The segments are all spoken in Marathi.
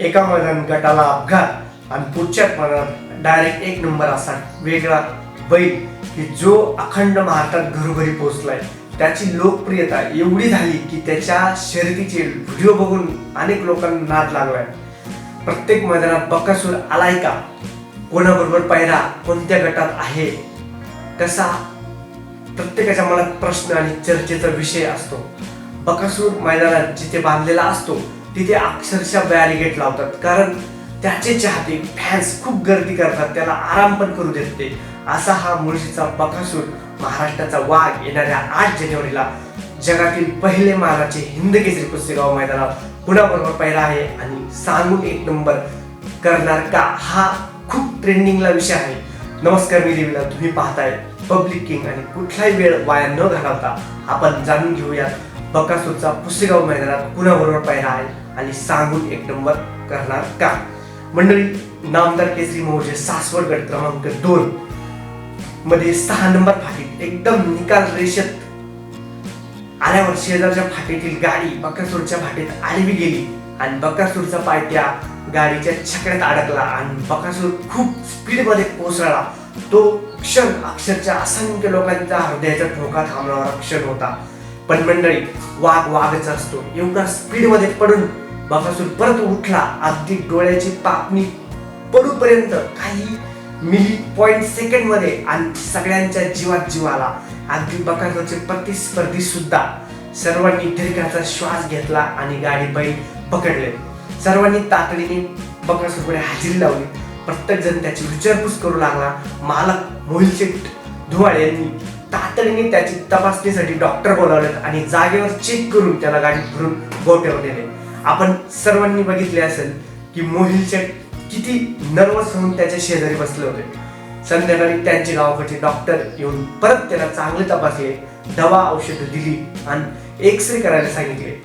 एका मैदान गटाला अपघात आणि पुढच्या मैदानात डायरेक्ट एक नंबर असा वेगळा बैल की जो अखंड भारतात घरोघरी पोहोचलाय. त्याची लोकप्रियता एवढी झाली की त्याच्या शर्यतीचे व्हिडिओ बघून अनेक लोकांना नाद लागलाय. प्रत्येक मैदानात बकासूर आलाय का? कोणाबरोबर पायरा कोणत्या गटात आहे? कसा? प्रत्येकाच्या मनात प्रश्न आणि चर्चेचा विषय असतो. बकासूर मैदानात जिथे बांधलेला असतो तिथे अक्षरशः बॅरिगेट लावतात. कारण त्याचे चाहते फॅन्स खूप गर्दी करतात त्याला आराम पण करू देत ते असा हा मुळशीचा बकासूर महाराष्ट्राचा वाघ येणाऱ्या आठ जानेवारीला जगातील पहिले मानाचे हिंद केसरी कुस्तीगाव मैदानात कुणाबरोबर पहिला आहे. आणि सांगून एक नंबर करणार का हा खूप ट्रेंडिंगला विषय आहे. नमस्कार मी देवीला तुम्ही पाहताय पब्लिक किंग आणि कुठलाही वेळ वाया न घालवता आपण जाणून घेऊयात बकासूरचा पुसेगाव मैदानात कुणाबरोबर पाहिला आहे. आणि सांगून एक नंबर करणार का? मंडळी नामदार केसरी मोर्चे सासवड गट क्रमांक दोन मध्ये सहा नंबर फाटीत एकदम निकाल रेषेत आल्यावर शेजारच्या फाटीतील गाडी बकासूरच्या फाटीत आडवी गेली आणि बकासूरचा पाय त्या गाडीच्या छकड्यात अडकला आणि बकासूर खूप स्पीडमध्ये कोसळला. तो क्षण अक्षरच्या असंख्य लोकांच्या हृदयाच्या ठोका थांबणारा क्षण होता. पण मंडळी वाघ वाघच असतो. एवढा स्पीडमध्ये पडून बकासूर परत उठला अगदी डोळ्याची पापणी पडूपर्यंत काही मिली पॉइंट सेकंडमध्ये आणि सगळ्यांच्या जीवात जीव आला अगदी बकासूरचे प्रतिस्पर्धी सुद्धा सर्वांनी दीर्घाचा श्वास घेतला आणि गाडी बैल पकडले. सर्वांनी तातडीने बकासूरकडे हजेरी लावली. प्रत्येक जण त्याची विचारपूस करू लागला. मालक मोहिलचे धुवाळे यांनी तातडीने त्याची तपासणीसाठी डॉक्टर बोलावलेत आणि जागेवर चेक करून त्याला गाडीत भरून गोट्यावर नेले. आपण सर्वांनी बघितले असेल की मोहिलचे किती नर्वस होऊन त्याच्या शेजारी बसले होते. संध्याकाळी त्यांचे गावाकडचे डॉक्टर येऊन परत त्याला चांगले तपासले दवा औषधं दिली आणि एक्सरे करायला सांगितले.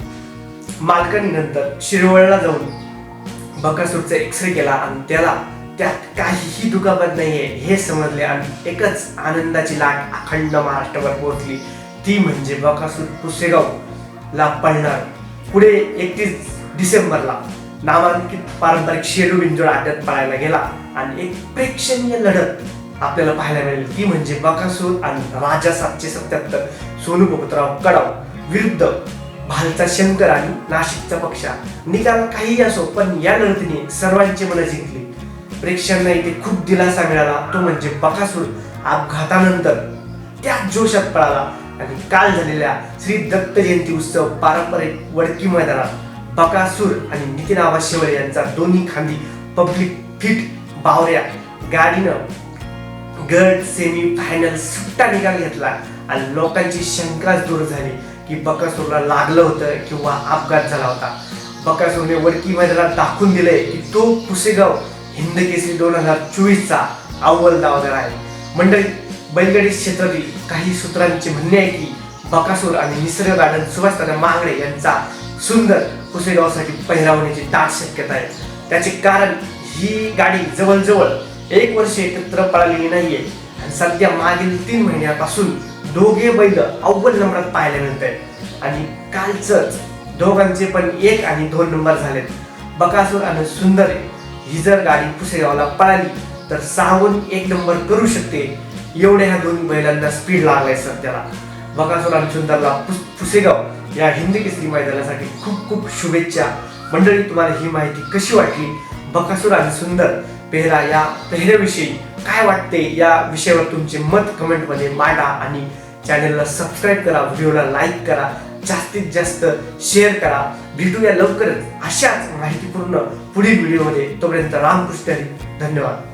मालकानी नंतर शिरवळला जाऊन बकासूरचा एक्सरे केला आणि त्याला त्यात काहीही दुखापत नाहीये. हे समजले आणि एकच आनंदाची लाट अखंड महाराष्ट्रावर पोहोचली. ती म्हणजे बकासूर पुसेगाव ला पडणार पुढे एकतीस डिसेंबरला नामांकित पारंपरिक शेलू बिंजोड अड्ड्यात पळायला गेला आणि एक प्रेक्षणीय लढत आपल्याला पाहायला मिळेल. ती म्हणजे बकासूर आणि राजा सातशे सत्याहत्तर सोनू पोपतराव कडाव विरुद्ध भालचा शंकर आणि नाशिकचा पक्षा. निकाल काही असो पण या लढतीने सर्वांची मनं जिंकली. प्रेक्षकांना इथे खूप दिलासा मिळाला. तो म्हणजे बकासूर अपघातानंतर. त्याच जोशात पळाला आणि काल झालेल्या श्री दत्त जयंती उत्सव पारंपरिक वडकी मैदानात बकासूर आणि नितीन आबा शेवळे यांचा दोन्ही खांदी पब्लिक फिट बावऱ्या गाडीनं गट सेमी फायनल सुट्टा निकाल घेतला आणि लोकांची शंकाच दूर झाली की बकासूरला लागलं होतं किंवा अपघात झाला होता. बकासूरने वडकी मैदानात दाखवून दिलंय की तो पुसेगाव हिंद केसरी दोन हजार चोवीसचा अव्वल दावदार आहे. मंडळी बैलगाडी क्षेत्रातील काही सूत्रांचे म्हणणे आहे की बकासूर आणि निसर्ग गार्डन सुभाषदादा मांगडे यांचा सुंदर कुसेगावसाठी पहिरा होण्याची दाट शक्यता आहे. त्याचे कारण ही गाडी जवळजवळ एक वर्ष एकत्र पळालेली नाहीये. आणि सध्या मागील तीन महिन्यापासून दोघे बैल अव्वल नंबरात पाहायला मिळत आहेत. आणि कालच दोघांचे पण एक आणि दोन नंबर झालेत. बकासूर आणि सुंदर ही जर गाडी पुसेगावला पळाली तर सहावून एक नंबर करू शकते. एवढ्या ह्या दोन महिलांना स्पीड लागलाय सध्याला बकासूर आणि सुंदरला पुसेगाव या हिंदी केसरी मैदानासाठी खूप खूप शुभेच्छा. मंडळी तुम्हाला ही माहिती कशी वाटली? बकासूर आणि सुंदर पेहरा या पेहऱ्याविषयी काय वाटते? या विषयावर तुमचे मत कमेंटमध्ये मांडा आणि चॅनलला सबस्क्राईब करा व्हिडिओला लाईक करा. जास्तीत जास्त शेअर करा. भेटूया लवकरच अशाच माहितीपूर्ण पुढील व्हिडिओमध्ये तोपर्यंत रामकृष्ण धन्यवाद.